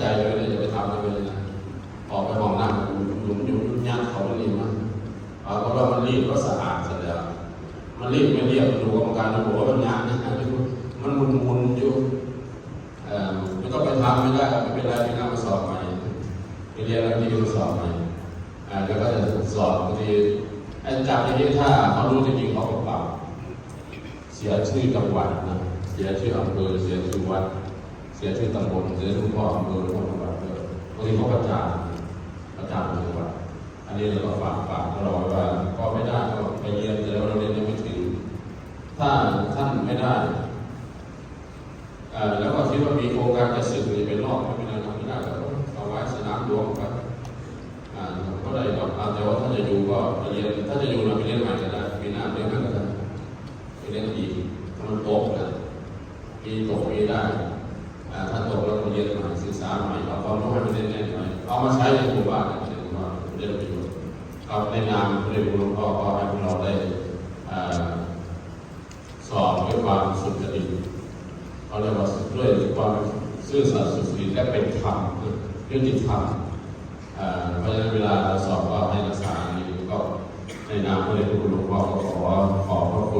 ใจเลยนะอย่าไปทำอะไรเลยนะออกไปมองหน้ามันหยุ่มหยุ่มยุ่มยากเขาไม่ดีมั้งเอาเพราะว่ามันรีบก็สะอาดเสร็จแล้วมันรีบไม่เรียบดูกรรมการดูว่ามันยากนะมันมุนมุนๆอยู่เอ่อม่ต้องไปทำไม่ได้ไม่เป็นไรไม่น่ามาสอบใหม่ไปเรียนแล้วที่มาสอบใหม่อาแล้วก็จะสอบบางทีไอ้จับอย่างนี้ถ้าเขารู้จริงๆเขาก็ปรับเสียชื่อจังหวัดนะเสียชื่ออำเภอเสียชื่อวัด สียชื่อตำบลเสียชื่อพ่ออำเภอพ่อจังหวัดเออบางทีเขาประจานประจานจังหวัดอันนี้เราก็ฝากฝากเราไว้ว่าก็ไม่ได้ก็ไปเรียนแต่เราเรียนยังไม่ถึง ถ้าท่านไม่ได้แล้วก็คิดว่ามีโครงการจะสึกจะเป็นรอบไม่เป็นไรทำไม่ได้ก็เอาไว้สนามหลวงไปอ่าก็ได้ก็อ่าแต่ว่าถ้าจะอยู่ก็ไปเรียนถ้าจะอยู่เราไปเรียนใหม่ก็ได้ปีหน้าเรียนใหม่ก็ได้ไปเรียนอีกมันตกนะปีตกปีได้ มามาใช้ในหมู่บ้านเนี่ยในหมู่บ้าได้ประโยชน์เอาในนามพระเดชพระคุณหลวงพ่อก็ให้พวกเราได้สอบด้วยความสุจริตเขาเรียกว่าด้วยความซื่อสัตย์สุจริตและเป็นธรรมยุติธรรมเพราะฉะนั้นเวลาเราสอบก็ให้รักษาอย่ก็ในนามพระเดชพระคุณหลวงพ่อก็ขอขอบพระคุณ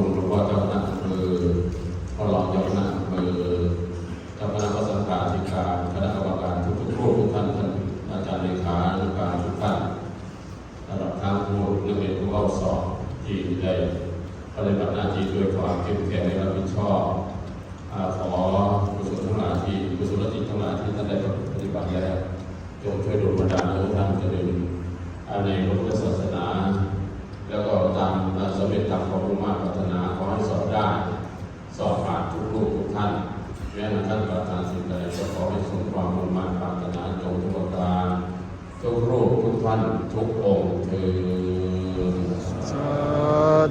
สอบที่ได้ปฏิบัติหน้าที่ด้วยความเข้มแข็งและรับผิดชอบขอกุศลทั้งหลายที่กุศลจิตทั้งหลายที่ท่านได้ปฏิบัติแล้วจงช่วยดลบันดาลให้ท่านเจริญอ่าในพระพุทธศาสนา แล้วก็ตามสำเร็จตามความมุ่งมั่นปรารถนาขอให้สอบได้ สอบผ่านทุกรูปทุกท่านแม้ท่านประธานสิ ทุกรูปทุกท่านทุกองค์เถิดสา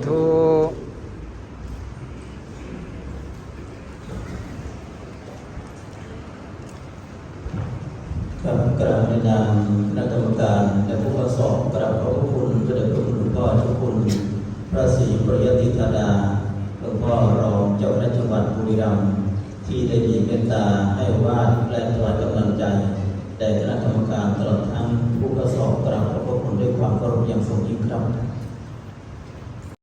ธุครับกราบในนามคณะกรรมการและผู้เข้าสอบกราบขอบพระคุณพระเดชพระคุณหลวงพ่อเจ้าคุณพระศรีปริยติธาดาหลวงพ่อรองเจ้าคณะจังหวัดบุรีรัมย์ที่ได้มีเมตตาให้วาดและถวายกำลังใจแด่คณะกรรมการตลอด ความเคารพอย่างสูงยิ่งครับ